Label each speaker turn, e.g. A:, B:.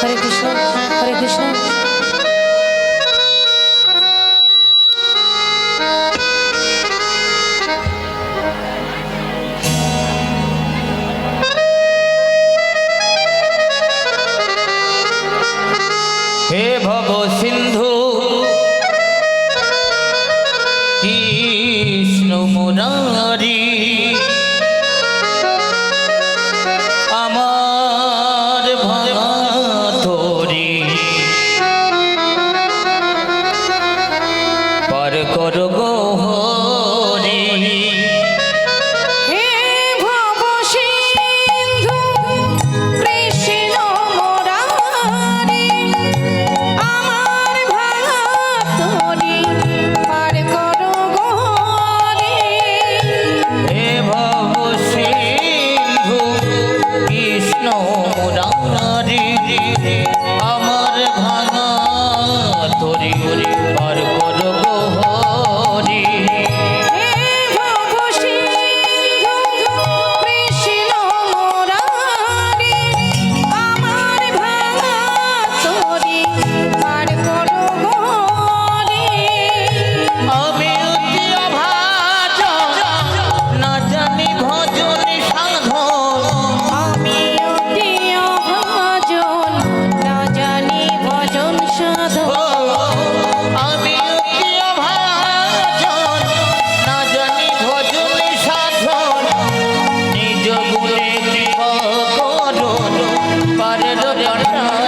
A: হরে কৃষ্ণ হরে কৃষ্ণ
B: হে ভব সিন্ধু কৃষ্ণ মুরারী জন্য